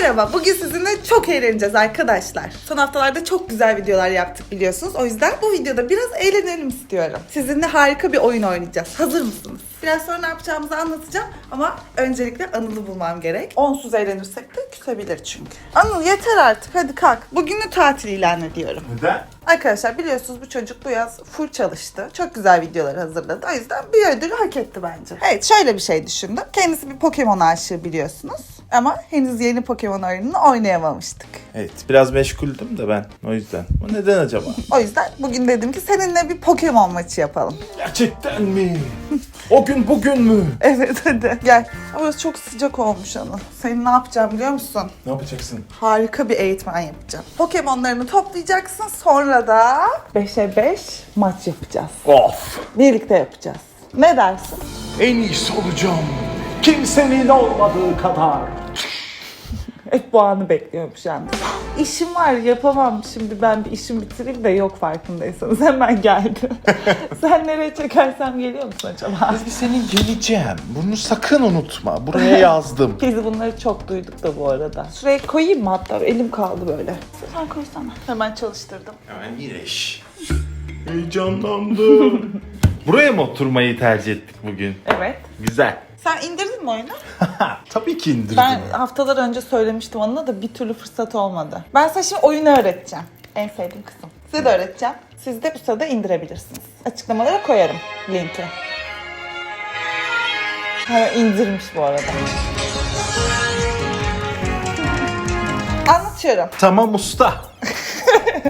Merhaba, bugün sizinle çok eğleneceğiz arkadaşlar. Son haftalarda çok güzel videolar yaptık biliyorsunuz. O yüzden bu videoda biraz eğlenelim istiyorum. Sizinle harika bir oyun oynayacağız. Hazır mısınız? Biraz sonra ne yapacağımızı anlatacağım ama öncelikle Anıl'ı bulmam gerek. Onsuz eğlenirsek de küsebilir çünkü. Anıl yeter artık hadi kalk. Bugünü tatil ilan ediyorum. Neden? Arkadaşlar biliyorsunuz bu çocuk bu yaz full çalıştı. Çok güzel videolar hazırladı. O yüzden bir ödülü hak etti bence. Evet şöyle bir şey düşündüm. Kendisi bir Pokemon aşığı biliyorsunuz. Ama henüz yeni Pokemon oyununu oynayamamıştık. Evet biraz meşguldüm de ben o yüzden. O neden acaba? O yüzden bugün dedim ki seninle bir Pokemon maçı yapalım. Gerçekten mi? O gün bugün mü? Evet hadi gel. Ama çok sıcak olmuş Anıl. Senin ne yapacağım biliyor musun? Ne yapacaksın? Harika bir eğitmen yapacağım. Pokemonlarını toplayacaksın sonra da 5'e 5 maç yapacağız. Of! Birlikte yapacağız. Ne dersin? En iyisi olacağım. Kimsenin olmadığı kadar. Hep bu anı bekliyormuş yalnız. İşim var yapamam şimdi ben bir işimi bitireyim de yok farkındaysanız hemen geldi. Sen nereye çekersem geliyor musun acaba? Ezgi senin geleceğim. Bunu sakın unutma. Buraya yazdım. Biz bunları çok duyduk da bu arada. Şuraya koyayım mı hatta elim kaldı böyle. Sen koysana. Hemen çalıştırdım. Hemen iyileş. Heyecanlandım. Buraya mı oturmayı tercih ettik bugün? Evet. Güzel. Sen indirdin mi oyunu? Tabii ki indirdim. Ben haftalar önce söylemiştim onunla da bir türlü fırsat olmadı. Ben sana şimdi oyunu öğreteceğim. En sevdiğim kısım. Size de öğreteceğim. Siz de bu sırada indirebilirsiniz. Açıklamalara koyarım linki. Ha, indirmiş bu arada. Anlatıyorum. Tamam usta.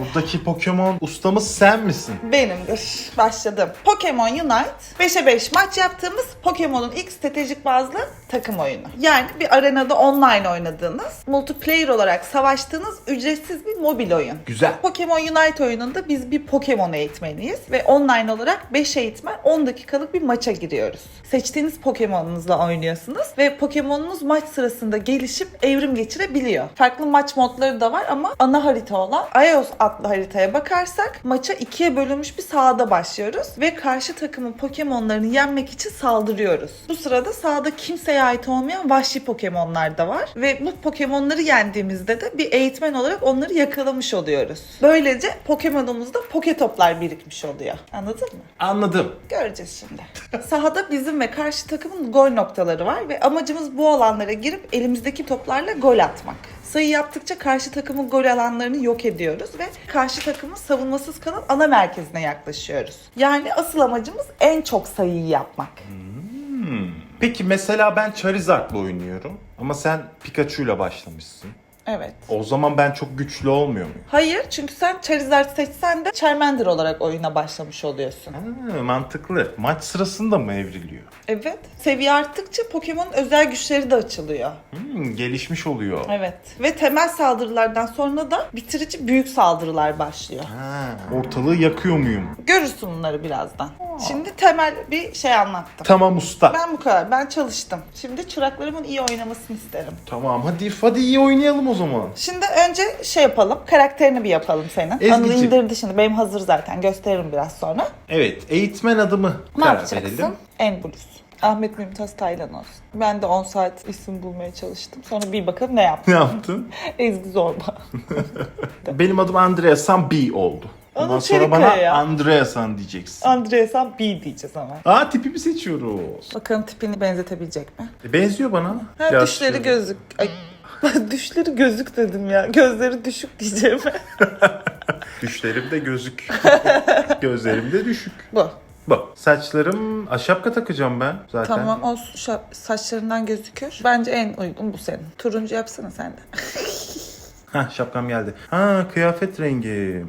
Buradaki Pokemon ustamız sen misin? Benimdir. Başladım. Pokemon Unite 5'e 5 maç yaptığımız Pokemon'un ilk stratejik bazlı takım oyunu. Yani bir arenada online oynadığınız, multiplayer olarak savaştığınız ücretsiz bir mobil oyun. Güzel. Pokemon Unite oyununda biz bir Pokemon eğitmeniyiz ve online olarak 5 eğitmen 10 dakikalık bir maça giriyoruz. Seçtiğiniz Pokemon'unuzla oynuyorsunuz ve Pokemon'unuz maç sırasında gelişip evrim geçirebiliyor. Farklı maç modları da var ama ana harita olan Ios adlı haritaya bakarsak maça ikiye bölünmüş bir sahada başlıyoruz ve karşı takımın Pokemon'larını yenmek için saldırıyoruz. Bu sırada sahada kimseye ait olmayan vahşi Pokemon'lar da var ve bu Pokemon'ları yendiğimizde de bir eğitmen olarak onları yakalamış oluyoruz. Böylece Pokemon'umuzda Poketoplar birikmiş oluyor. Anladın mı? Anladım. Göreceğiz şimdi. Sahada bizim ve karşı takımın gol noktaları var ve amacımız bu alanlara girip elimizdeki toplarla gol atmak. Sayı yaptıkça karşı takımın gol alanlarını yok ediyoruz ve karşı takımın savunmasız kalan ana merkezine yaklaşıyoruz. Yani asıl amacımız en çok sayıyı yapmak. Peki mesela ben Charizard'la oynuyorum ama sen Pikachu'yla başlamışsın. Evet. O zaman ben çok güçlü olmuyor muyum? Hayır çünkü sen Charizard seçsen de Charmander olarak oyuna başlamış oluyorsun. Ha, mantıklı. Maç sırasında mı evriliyor? Evet. Seviye arttıkça Pokemon'un özel güçleri de açılıyor. Hmm, gelişmiş oluyor. Evet. Ve temel saldırılardan sonra da bitirici büyük saldırılar başlıyor. Ha, ortalığı yakıyor muyum? Görürsün bunları birazdan. Şimdi temel bir şey anlattım. Tamam usta. Ben bu kadar. Ben çalıştım. Şimdi çıraklarımın iyi oynamasını isterim. Tamam hadi hadi iyi oynayalım o zaman. Şimdi önce şey yapalım. Karakterini bir yapalım senin. Ezgi'ciğim. Anıl indirdi şimdi. Benim hazır zaten. Gösteririm biraz sonra. Evet eğitmen adımı Ne karar yapacaksın? verelim. En bluz. Ahmet Mümtaz Taylan olsun. Ben de 10 saat isim bulmaya çalıştım. Sonra bir bakalım ne yaptım. Ne yaptın? Ezgi Zorba. Benim adım Andreasan B oldu. Ondan Onun sonra bana ya. Andreasan diyeceksin. Andreasan B diyeceğiz ama. Aa tipimi seçiyoruz. Bakalım tipini benzetebilecek mi? E, benziyor bana. Ha, Biraz düşleri şöyle. gözük. Ay, düşleri gözük dedim ya. Gözleri düşük diyeceğim. Düşlerim de gözük. Gözlerim de düşük. Bu. Bak saçlarım Aa, şapka takacağım ben zaten. Tamam o saçlarından gözüküyor. Bence en uygun bu senin. Turuncu yapsana sen de. Hah şapkam geldi. Ha kıyafet rengi.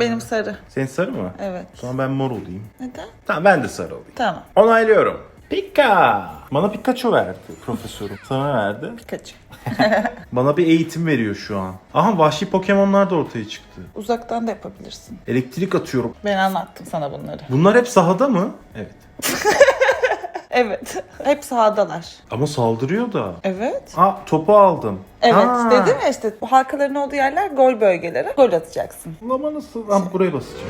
Benim sarı. Senin sarı mı? Evet. O zaman ben mor olayım. Neden? Tamam ben de sarı olayım. Tamam. Onaylıyorum. Pika. Bana Pikachu verdi profesörüm. Sana verdi. Pikachu. Bana bir eğitim veriyor şu an. Aha vahşi Pokemon'lar da ortaya çıktı. Uzaktan da yapabilirsin. Elektrik atıyorum. Ben anlattım sana bunları. Bunlar hep sahada mı? Evet. Evet. Hep sahadalar. Ama saldırıyor da. Evet. Aa topu aldım. Evet Ha. dedim ya işte bu halkaların olduğu yerler gol bölgeleri. Gol atacaksın. Ama nasıl? Ben buraya basacağım.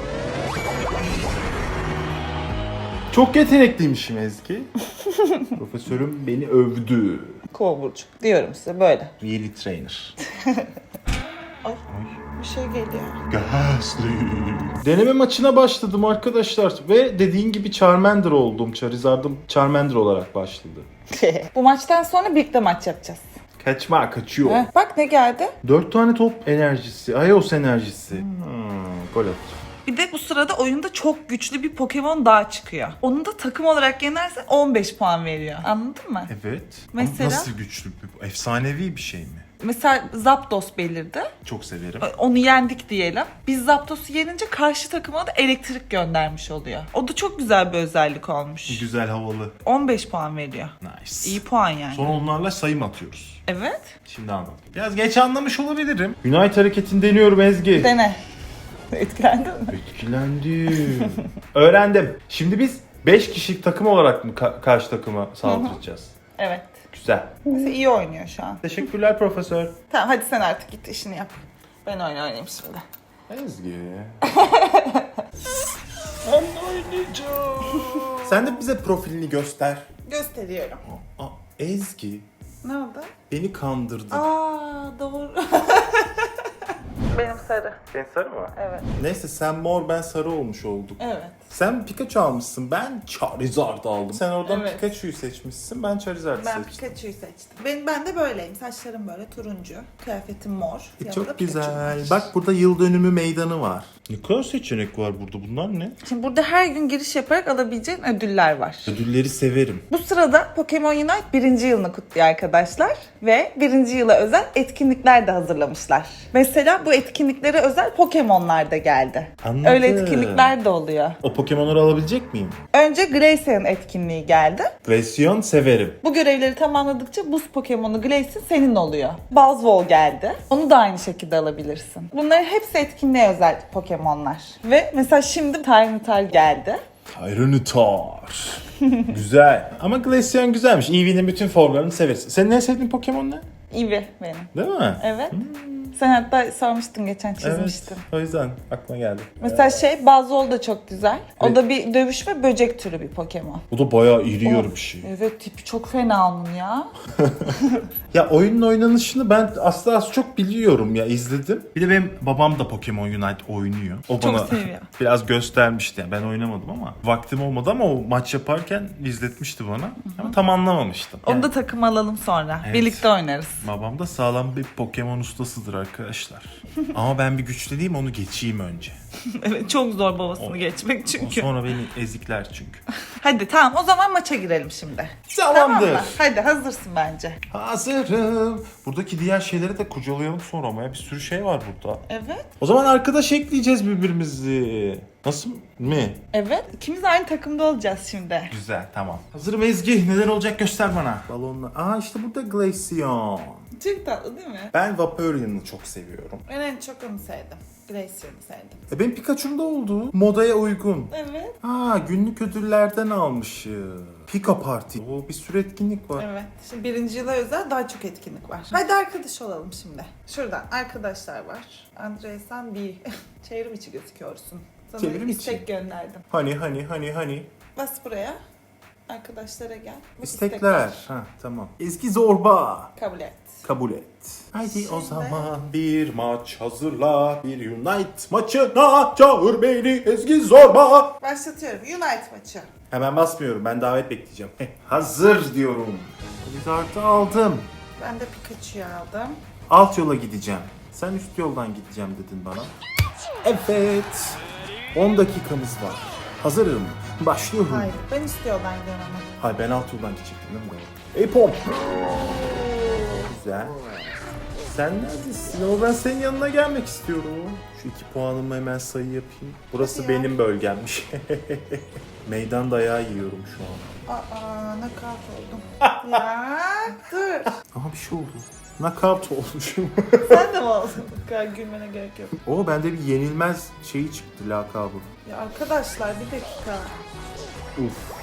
Çok yetenekliymişim Ezgi. Profesörüm beni övdü. Kova burcu. Diyorum size böyle. Really trainer. Bir şey geliyor. Gasly. Deneme maçına başladım arkadaşlar ve dediğin gibi Charmander oldum. Charizard'ım Charmander olarak başladı. Bu maçtan sonra birlikte maç yapacağız. Kaçma kaçıyor. Heh, bak ne geldi? 4 tane top enerjisi. Ayos enerjisi. Hmm, gol atacağım. Bir de bu sırada oyunda çok güçlü bir Pokemon daha çıkıyor. Onu da takım olarak yenersen 15 puan veriyor. Anladın mı? Evet. Mesela? Ama nasıl güçlü bir, efsanevi bir şey mi? Mesela Zapdos belirdi. Çok severim. Onu yendik diyelim. Biz Zapdos'u yenince karşı takıma da elektrik göndermiş oluyor. O da çok güzel bir özellik olmuş. Güzel havalı. 15 puan veriyor. Nice. İyi puan yani. Sonra onlarla sayım atıyoruz. Evet. Şimdi anladım. Biraz geç anlamış olabilirim. Unite hareketini deniyorum Ezgi. Dene. Etkilendin mi? Etkilendim. Öğrendim. Şimdi biz 5 kişilik takım olarak mı ka- karşı takıma saldıracağız? Evet. Güzel. Mesela iyi oynuyor şu an. Teşekkürler profesör. Tamam hadi sen artık git işini yap. Ben oyun oynayayım şimdi. Ezgi. ben oynayacağım. Sen de bize profilini göster. Gösteriyorum. Aa, Ezgi Ne oldu? beni kandırdın. Aa doğru. Benim sarı. Sen sarı mı? Evet. Neyse sen mor ben sarı olmuş olduk. Evet. Sen Pikachu almışsın ben Charizard aldım. Sen oradan Evet. Pikachu'yu seçmişsin ben Charizard'ı Ben seçtim. Pikachu'yu seçtim. Ben, ben de böyleyim. Saçlarım böyle turuncu. Kıyafetim mor. E, çok Pikachu güzel. var. Bak burada yıl dönümü meydanı var. Ne kadar seçenek var burada bunlar ne? Şimdi burada her gün giriş yaparak alabileceğin ödüller var. Ödülleri severim. Bu sırada Pokemon Unite birinci yılını kutluyor arkadaşlar. Ve birinci yıla özel etkinlikler de hazırlamışlar. Mesela bu etkinliklere özel Pokemon'lar da geldi. Anladım. Öyle etkinlikler de oluyor. O Pokemon'ları alabilecek miyim? Önce Glaceon etkinliği geldi. Glaceon severim. Bu görevleri tamamladıkça buz Pokemon'u Glaceon senin oluyor. Buzzwole geldi. Onu da aynı şekilde alabilirsin. Bunların hepsi etkinliğe özel Pokemon'lar. Ve mesela şimdi Tyranitar geldi. Tyranitar. güzel. Ama Glaceon güzelmiş. Eevee'nin bütün formlarını seversin. Senin en sevdiğin Pokemon ne? Eevee benim. Değil mi? Evet. Sen hatta sormuştun geçen çizmiştin. Evet. O yüzden aklıma geldi. Mesela şey Buzzwole da çok güzel. O Evet. da bir dövüş ve böcek türü bir Pokemon. Bu da bayağı iri yarı bir şey. Evet tipi çok fena onun ya. Ya oyunun oynanışını ben aslında az çok biliyorum ya izledim. Bir de benim babam da Pokemon Unite oynuyor. O Çok bana seviyor. biraz göstermişti. Yani ben oynamadım ama vaktim olmadı ama o maç yaparken izletmişti bana. Ama tam anlamamıştım. Onu Yani da takım alalım sonra. Evet. Birlikte oynarız. Babam da sağlam bir Pokemon ustasıdır arkadaşlar. ama ben bir güçleneyim onu geçeyim önce. evet çok zor babasını geçmek O çünkü. sonra beni ezikler çünkü. Hadi tamam o zaman maça girelim şimdi. Tamam Tamamdır. mı? Hadi hazırsın bence. Hazırım. Buradaki diğer şeyleri de kurcalayalım sonra ama ya bir sürü şey var burada. Evet. O zaman arkadaş ekleyeceğiz birbirimizi. Nasıl mi? Evet. İkimiz aynı takımda olacağız şimdi. Güzel tamam. Hazırım Ezgi. Neler olacak göster bana. Balonla. Aa işte burada Glaceon. Çok tatlı değil mi? Ben Vaporeon'u çok seviyorum. Ben en çok onu sevdim. Glaceon'u sevdim. E benim Pikachu'm da oldu. Modaya uygun. Evet. Aa günlük ödüllerden almışım. Pika Party. Oo bir sürü etkinlik var. Evet. Şimdi birinci yıla özel daha çok etkinlik var. Hadi arkadaş olalım şimdi. Şuradan arkadaşlar var. Andre sen bir çevrim içi gözüküyorsun. Sana Çevrim içi. istek gönderdim. Hani hani hani hani. Bas buraya. Arkadaşlara gel. Bak İstekler. Ha tamam. Ezgi Zorba. Kabul et. Kabul et. Haydi o Şimdi- zaman bir maç hazırla. Bir Unite maçına çağır beni Ezgi Zorba. Başlatıyorum. Unite maçı. Hemen basmıyorum. Ben davet bekleyeceğim. Heh, hazır diyorum. Blizzard'ı aldım. Ben de Pikachu'yu aldım. Alt yola gideceğim. Sen üst yoldan gideceğim dedin bana. Evet. 10 dakikamız var. Hazırım. Başlıyorum. Hayır. Ben yoldan gidiyorum ama. Hayır ben alt yoldan gidecektim değil mi? Ey pom. Güzel. Sen neredesin? Ama ben senin yanına gelmek istiyorum. Şu iki puanımı hemen sayı yapayım. Burası Hadi ya. benim bölgemmiş. Meydan dayağı yiyorum şu an. Aa, nakavt oldum. ya dur. Aha bir şey oldu. Knockout olmuşum. Sen de mi oldun? Bu kadar gülmene gerek yok. o bende bir yenilmez şeyi çıktı lakabı. Ya arkadaşlar bir dakika. Uf.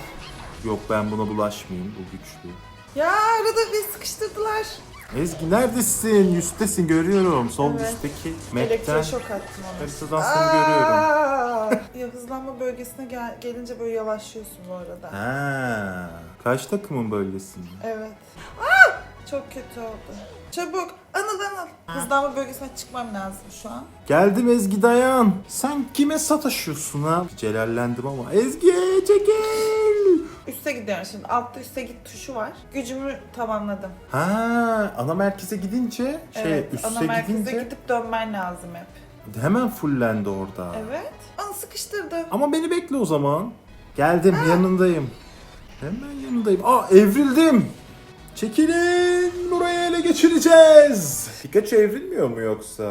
Yok ben buna bulaşmayayım bu güçlü. Ya arada bir sıkıştırdılar. Ezgi neredesin? Üsttesin görüyorum. Sol Evet. üstteki map'ten. Elektroşok attım ona. Haritadan seni görüyorum. Aa! ya hızlanma bölgesine gel- gelince böyle yavaşlıyorsun bu arada. Ha. Kaç takımın bölgesinde? Evet. Aa! Çok kötü oldu. Çabuk. Anıl Anıl. Hızlanma bölgesine çıkmam lazım şu an. Geldim Ezgi dayan. Sen kime sataşıyorsun ha? Celallendim ama. Ezgi çekil. Üste gidiyorum şimdi. Altta üste git tuşu var. Gücümü tamamladım. Ha, ana merkeze gidince şey evet. üste Ana merkeze gidince gidip dönmen lazım hep. hemen fullendi orada. Evet. Anıl sıkıştırdım. Ama beni bekle o zaman. Geldim yanındayım. Hemen yanındayım. Aa evrildim. Çekilin buraya ele geçireceğiz. Pikachu evrilmiyor mu yoksa?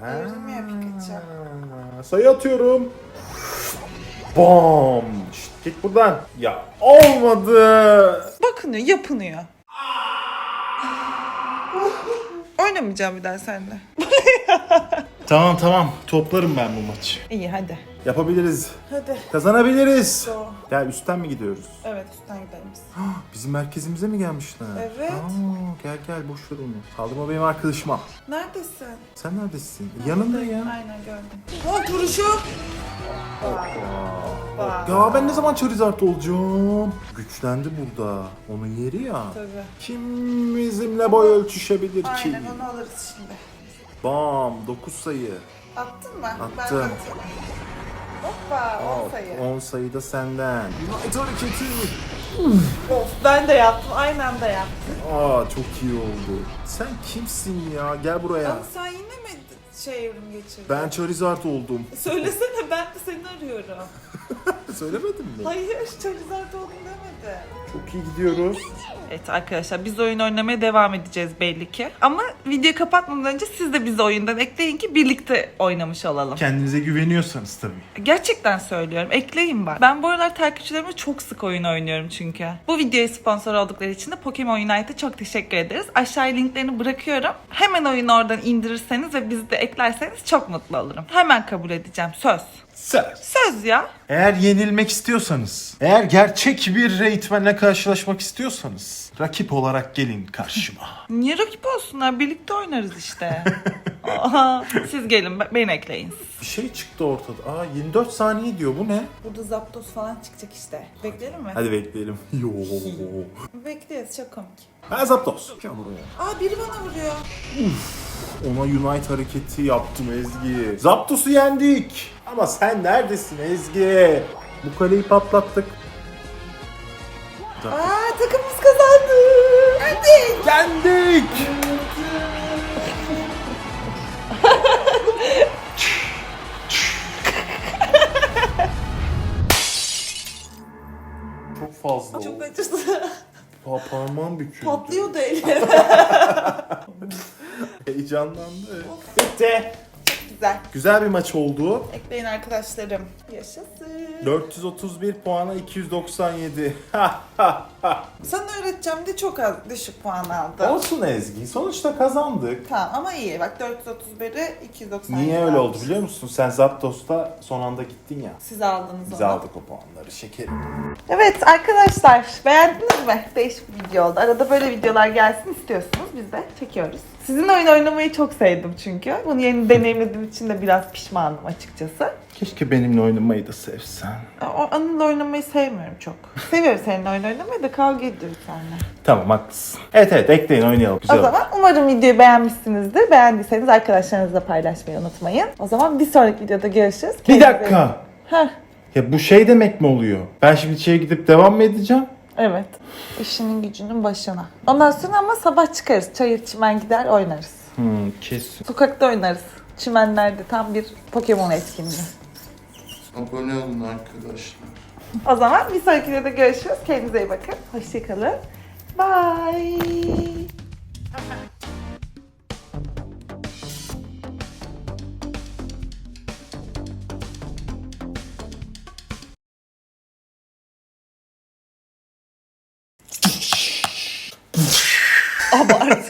Ha? Evrilmiyor Pikachu. Sayı atıyorum. Bam. Şşt, git buradan. Ya olmadı. Bakınıyor, yapınıyor. Oynamayacağım bir daha seninle. Tamam tamam toplarım ben bu maçı. İyi hadi. Yapabiliriz. Hadi. Kazanabiliriz. Go. Gel üstten mi gidiyoruz? Evet üstten gidelim biz. Bizim merkezimize mi gelmişler? Evet. Aa, gel gel boş ver onu. Kaldırma benim arkadaşıma. Neredesin? Sen neredesin? Yanında ya. Aynen gördüm. Hop vuruşu. Bak. Ya ben ne zaman Charizard olacağım? Güçlendi burada. Onun yeri ya. Tabii. Kim bizimle boy ölçüşebilir ki? Aynen onu alırız şimdi. Bam 9 sayı. Attın mı? Ben de Attım. atayım. Hoppa 10 sayı. 10 sayı da senden. Unite hareketi. Of ben de yaptım. Aynı anda yaptım. Aa çok iyi oldu. Sen kimsin ya? Gel buraya. Ama sen yine mi şey evrim geçirdin? Ben Charizard oldum. Söylesene ben de seni arıyorum. Söylemedin mi? Hayır Charizard oldum demedi. Çok iyi gidiyoruz. Evet arkadaşlar biz oyun oynamaya devam edeceğiz belli ki. Ama videoyu kapatmadan önce siz de bizi oyundan ekleyin ki birlikte oynamış olalım. Kendinize güveniyorsanız tabii. Gerçekten söylüyorum. Ekleyin bak. Ben bu aralar takipçilerime çok sık oyun oynuyorum çünkü. Bu videoya sponsor oldukları için de Pokemon Unite'a çok teşekkür ederiz. Aşağıya linklerini bırakıyorum. Hemen oyunu oradan indirirseniz ve bizi de eklerseniz çok mutlu olurum. Hemen kabul edeceğim. Söz. Söz. Söz ya. Eğer yenilmek istiyorsanız, eğer gerçek bir eğitmenle karşılaşmak istiyorsanız rakip olarak gelin karşıma. Niye rakip olsunlar? Birlikte oynarız işte. Aha, siz gelin beni ekleyin. bir şey çıktı ortada. Aa 24 saniye diyor bu ne? Burada Zapdos falan çıkacak işte. Bekleyelim mi? Hadi bekleyelim. Yo. Bekleriz çok komik. Ben Zapdos. Gel buraya. Aa biri bana vuruyor. Ona Unite hareketi yaptım Ezgi. Zapdos'u yendik. Ama sen neredesin Ezgi? Bu kaleyi patlattık. Aa takımımız kazandı. Hadi. Yendik. Çok fazla Çok oldu. acıdı. Pa parmağım büküldü. Patlıyordu elim. Heyecanlandı. Bitti. Güzel. Güzel bir maç oldu. Ekleyin arkadaşlarım. Yaşasın. 431 puana 297. Sana öğreteceğim de çok az düşük puan aldı. Olsun Ezgi. Sonuçta kazandık. Tamam ama iyi. Bak 431'e 290. Niye öyle oldu biliyor musun? Sen Zapdos'ta son anda gittin ya. Siz aldınız Biz onu. aldık o puanları şekerim. Evet arkadaşlar beğendiniz mi? Değişik bir video oldu. Arada böyle videolar gelsin istiyorsunuz. Biz de çekiyoruz. Sizin oyun oynamayı çok sevdim çünkü. Bunu yeni deneyimlediğim için de biraz pişmanım açıkçası. Keşke benimle oynamayı da sevsen. O Anıl'la oynamayı sevmiyorum çok. Seviyorum seninle oyun oynamayı da kavga ediyoruz seninle. Tamam haklısın. Evet evet ekleyin oynayalım. Güzel O oldu. zaman umarım videoyu beğenmişsinizdir. Beğendiyseniz arkadaşlarınızla paylaşmayı unutmayın. O zaman bir sonraki videoda görüşürüz. Bir Kendinize- dakika. Heh, Ya bu şey demek mi oluyor? Ben şimdi şeye gidip devam mı edeceğim? Evet. İşinin gücünün başına. Ondan sonra ama sabah çıkarız. Çayır çimen gider oynarız. Hmm, kesin. Sokakta oynarız. Çimenlerde tam bir Pokemon etkinliği. Abone olun arkadaşlar. O zaman bir sonraki videoda görüşürüz. Kendinize iyi bakın. Hoşçakalın. Bye. lot of